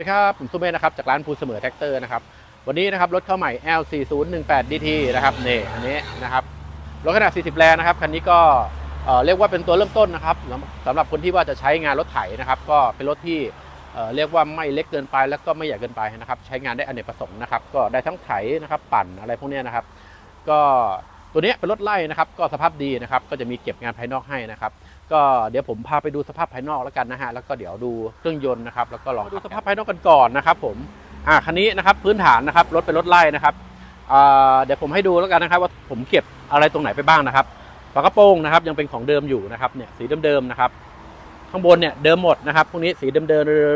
สวัสดีครับผมสุเมธนะครับจากร้านภูเสมอแท็กเตอร์นะครับวันนี้นะครับรถเข้าใหม่ L4018 DT นะครับนี่อันนี้นะครับรถขนาด 40 แรงนะครับคันนี้ก็เรียกว่าเป็นตัวเริ่มต้นนะครับสำหรับคนที่ว่าจะใช้งานรถไถนะครับ ก็เป็นรถที่เรียกว่าไม่เล็กเกินไปแล้วก็ไม่ใหญ่เกินไปนะครับ ใช้งานได้อเนกประสงค์นะครับก็ได้ทั้งไถนะครับปั่นอะไรพวกนี้นะครับ ก็ตัวนี้เป็นรถไล่นะครับ ก็สภาพดีนะครับ ก็จะมีเก็บงานภายนอกให้นะครับ ก็เดี๋ยวผมพาไปดูสภาพภายนอกแล้วกันนะฮะแล้วก็เดี๋ยวดูเครื่องยนต์นะครับแล้วก็ลองดูสภาพภายนอกกันก่อนนะครับผมอ่าคันนี้นะครับพื้นฐานนะครับรถเป็นรถไล่นะครับอ่าเดี๋ยวผมให้ดูแล้วกันนะครับว่าผมเก็บอะไรตรงไหนไปบ้างนะครับฝากระโปรงนะครับยังเป็นของเดิมอยู่นะครับเนี่ยสีเดิมๆนะครับข้างบนเนี่ยเดิมหมดนะครับพวกนี้สีเดิมๆ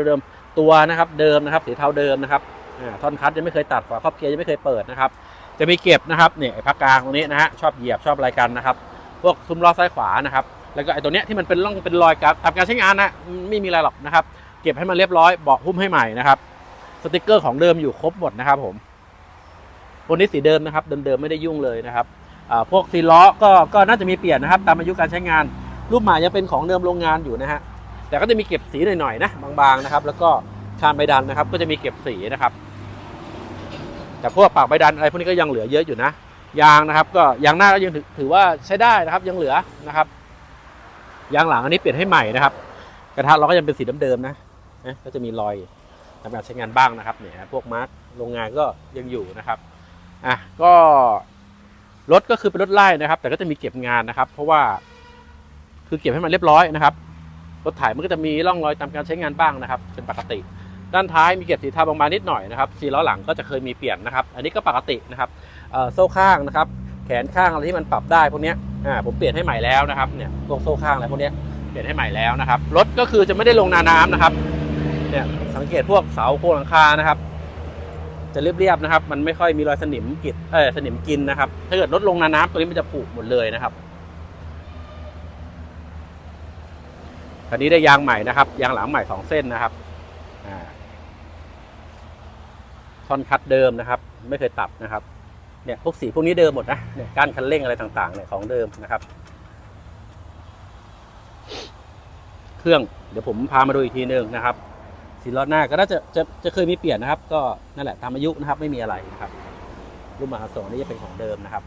เดิมๆตัวนะครับเดิมนะครับสีเทาเดิมนะครับอ่าท่อนคัดยังไม่เคยตัดฝาครอบเกียร์ยังไม่เคยเปิดนะครับจะมีเก็บนะครับเนี่ยไอ้พักกลางตรงนี้นะฮะชอบเหยียบชอบอะไรกันนะครับ พวกซุ้มล้อซ้ายขวานะครับ แล้วก็ไอ้ตัวเนี้ยที่มันเป็นร่องเป็นรอยการตามการใช้งานนะไม่มีอะไรหรอกนะครับ เก็บให้มันเรียบร้อยเบาะหุ้มให้ใหม่นะครับสติกเกอร์ของเดิมอยู่ครบหมดนะครับผมตัวนี้สีเดิมนะครับ เดิมๆไม่ได้ยุ่งเลยนะครับพวกซีล้อก็ก็น่าจะมีเปลี่ยนนะครับ ตามอายุการใช้งาน รูปหม่ยังเป็นของเดิมโรงงานอยู่นะฮะแต่ก็จะมีเก็บสีหน่อยๆนะบางๆนะครับ แล้วก็คานใบดันนะครับ ก็จะมีเก็บสีนะครับ แต่พวกปากใบดันอะไรพวกนี้ก็ยังเหลือเยอะอยู่นะยางนะครับ ก็ยางหน้าก็ยังถือว่าใช้ได้นะครับ ยังเหลือนะครับ ยางหลังอันนี้เปลี่ยนให้ใหม่นะครับ กระทะเราก็ยังเป็นสีเดิมๆนะนะก็จะมีรอยทำการใช้งานบ้างนะครับเนี่ยพวกมาร์กโรงงานก็ยังอยู่นะครับอะก็รถก็คือเป็นรถไล่นะครับ แต่ก็จะมีเก็บงานนะครับ เพราะว่าคือเก็บให้มันเรียบร้อยนะครับรถถ่ายมันก็จะมีร่องรอยตามการใช้งานบ้างนะครับ เป็นปกติ ด้านท้ายมีเก็บสีทาบางๆนิดหน่อยนะครับสีล้อหลังก็จะเคยมีเปลี่ยนนะครับ อันนี้ก็ปกตินะครับเออโซ่ข้างนะครับ แขนข้างอะไรที่มันปรับได้พวกเนี้ย อ่าผมเปลี่ยนให้ใหม่แล้วนะครับเนี่ยพวกโซ่ข้างอะไรพวกนี้เปลี่ยนให้ใหม่แล้วนะครับรถก็คือจะไม่ได้ลงนาน้ำนะครับเนี่ยสังเกตพวกเสาโครงหลังคานะครับ จะเรียบๆนะครับ มันไม่ค่อยมีรอยสนิมกิดเออสนิมกินนะครับ ถ้าเกิดรถลงนาน้ำตัวนี้มันจะผุหมดเลยนะครับคันนี้ได้ยางใหม่นะครับ ยางหลังใหม่สองเส้นนะครับอ่าท่อนคัดเดิมนะครับ ไม่เคยตัดนะครับ เนี่ยพวกสีพวกนี้เดิมหมดนะเนี่ยก้านคันเร่งอะไรต่างๆเนี่ยของเดิมนะครับ เครื่องเดี๋ยวผมพามาดูอีกทีนึงนะครับสีล้อหน้าก็น่าจะจะจะเคยมีเปลี่ยนนะครับ ก็นั่นแหละตามอายุนะครับ ไม่มีอะไรนะครับรุ่นมหาสงนี่จะเป็นของเดิมนะครับ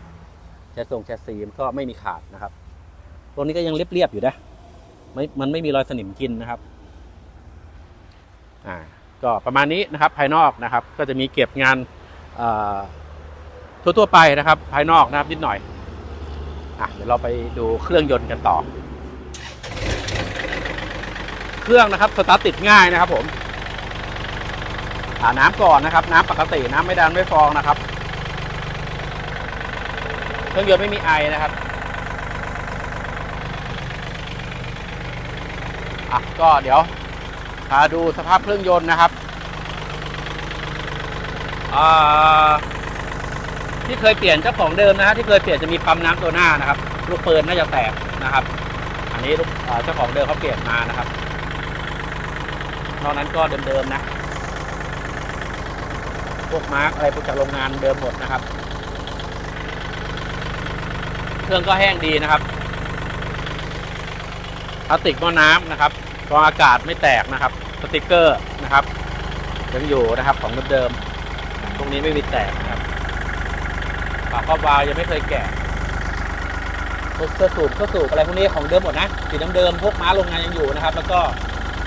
แชสซงแชสซีมก็ไม่มีขาดนะครับตัวนี้ก็ยังเรียบๆอยู่นะไม่มันไม่มีรอยสนิมกินนะครับอ่าก็ประมาณนี้นะครับ ภายนอกนะครับ ก็จะมีเก็บงานอ่อ ทั่วๆไปนะครับ ภายนอกนะครับนิดหน่อยอะเดี๋ยวเราไปดูเครื่องยนต์กันต่อ เครื่องนะครับสตาร์ทติดง่ายนะครับ ผมอาน้ำก่อนนะครับ น้ำปกติน้ำไม่ดันไม่ฟองนะครับ เครื่องยนต์ไม่มีไอนะครับอะก็เดี๋ยวพาดูสภาพเครื่องยนต์นะครับอ่า ที่เคยเปลี่ยนเจ้าของเดิมนะฮะที่เคยเปลี่ยนจะมีปั๊มน้ำตัวหน้านะครับ ลูกปืนน่าจะแตกนะครับ อันนี้ลูกเจ้าของเดิมเขาเปลี่ยนมานะครับนอกนั้นก็เดิมๆนะพวกมาร์กอะไรพวกจากโรงงานเดิมหมดนะครับ เครื่องก็แห้งดีนะครับพลาสติกหม้อน้ำนะครับกรองอากาศไม่แตกนะครับ สติกเกอร์นะครับยังอยู่นะครับของเดิมๆตรงนี้ไม่มีแตกนะครับ ฝาครอบวาล์วยังไม่เคยแกะพวกเสื้อสูบเสื้อสูบอะไรพวกนี้ของเดิมหมดนะสีเดิมๆพวกม้าโรงงานยังอยู่นะครับ แล้วก็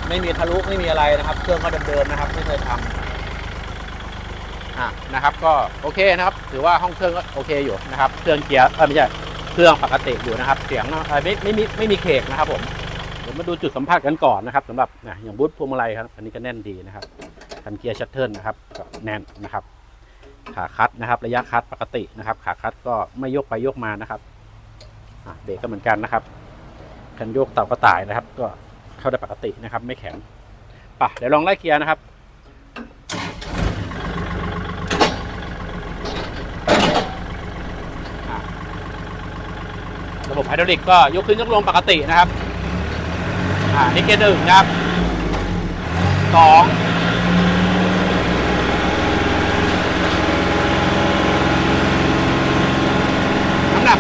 ไม่มีทะลุไม่มีอะไรนะครับ เครื่องก็เดิมๆนะครับ ไม่เคยทำอะนะครับ ก็โอเคนะครับ ถือว่าห้องเครื่องก็โอเคอยู่นะครับ เครื่องเกียร์เออไม่ใช่เครื่องปกติอยู่นะครับ เสียงเอ่ไม่ไม่มีไม่มีเคกนะครับ ผมเดี๋ยวมาดูจุดสัมผัสกันก่อนนะครับสำหรับอย่างบูธพวงมาลัยครับอันนี้ก็แน่นดีนะครับคันเกียร์ชัตเทิลนะครับก็แน่นนะครับ ขาคัดนะครับ ระยะคัดปกตินะครับ ขาคัดก็ไม่ยกไปยกมานะครับเบรกก็เหมือนกันนะครับคันโยกเต่ากระต่ายนะครับ ก็เข้าได้ปกตินะครับ ไม่แข็งป่ะเดี๋ยวลองไล่เกียร์นะครับระบบไฮดรอลิกก็ยกขึ้นยกลงปกตินะครับ อ่านี่เกียร์หนึ่งนะครับสอง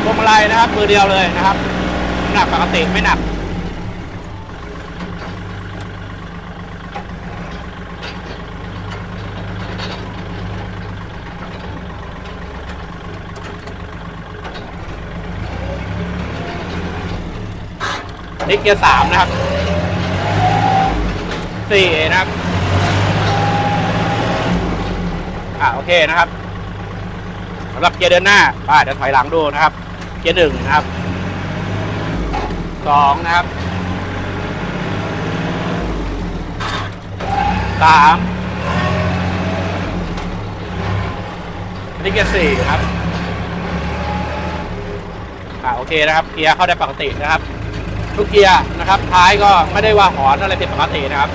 พวงมาลัยนะครับมือเดียวเลยนะครับหนักปกติไม่หนักนี่เกียร์สามนะครับสี่นะครับ อ่าโอเคนะครับสำหรับเกียร์เดินหน้าป้าเดี๋ยวถอยหลังดูนะครับ เกียร์หนึ่งนะครับสองนะครับสามนนี้เกียร์สี่ครับอ่าโอเคนะครับ เกียร์เข้าได้ปกตินะครับ ทุกเกียร์นะครับ ท้ายก็ไม่ได้ว่าหอนอะไรผิดปกตินะครับ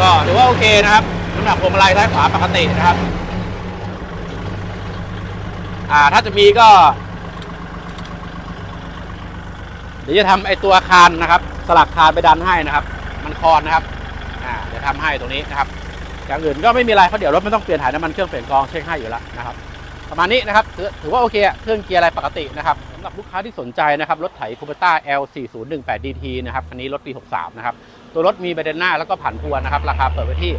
ก็ถือว่าโอเคนะครับน้ำหนักพวงมาลัยซ้ายขวาปกตินะครับ อ่าถ้าจะมีก็ เดี๋ยวจะทำไอตัวคานนะครับ สลักคานไปดันให้นะครับ มันคอนนะครับอ่าเดี๋ยวทำให้ตรงนี้นะครับอย่างอื่นก็ไม่มีอะไรเพราะเดี๋ยวรถไม่ต้องเปลี่ยนถ่ายน้ำมันเครื่องเปลี่ยนกรองเช็คให้อยู่แล้วนะครับประมาณนี้นะครับถือถือว่าโอเคเครื่องเกียร์อะไรปกตินะครับสำหรับลูกค้าที่สนใจนะครับรถไถคูเปต้า L4018 DT นะครับคันนี้รถปี 63 นะครับ ตัวรถมีใบเดนหน้าแล้วก็ผันพวนนะครับ ราคาเปิดไว้ที่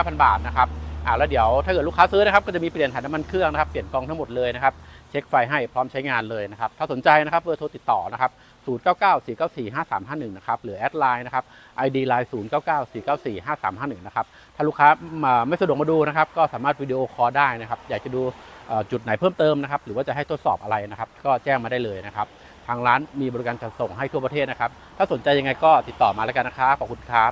339,000 บาทนะครับ อ่าแล้วเดี๋ยวถ้าเกิดลูกค้าซื้อนะครับก็จะมีเปลี่ยนถ่ายน้ำมันเครื่องนะครับเปลี่ยนกองทั้งหมดเลยนะครับเช็คไฟให้พร้อมใช้งานเลยนะครับถ้าสนใจนะครับเบอร์โทรติดต่อนะครับ0994945351นะครับหรือแอดไลน์นะครับ ID line 0994945351นะครับถ้าลูกค้ามาไม่สะดวกมาดูนะครับก็สามารถวิดีโอคอลได้นะครับอยากจะดูจุดไหนเพิ่มเติมนะครับหรือว่าจะให้ทดสอบอะไรนะครับ ก็แจ้งมาได้เลยนะครับทางร้านมีบริการจัดส่งให้ทั่วประเทศนะครับ ถ้าสนใจยังไงก็ติดต่อมาแล้วกันนะครับขอบคุณครับ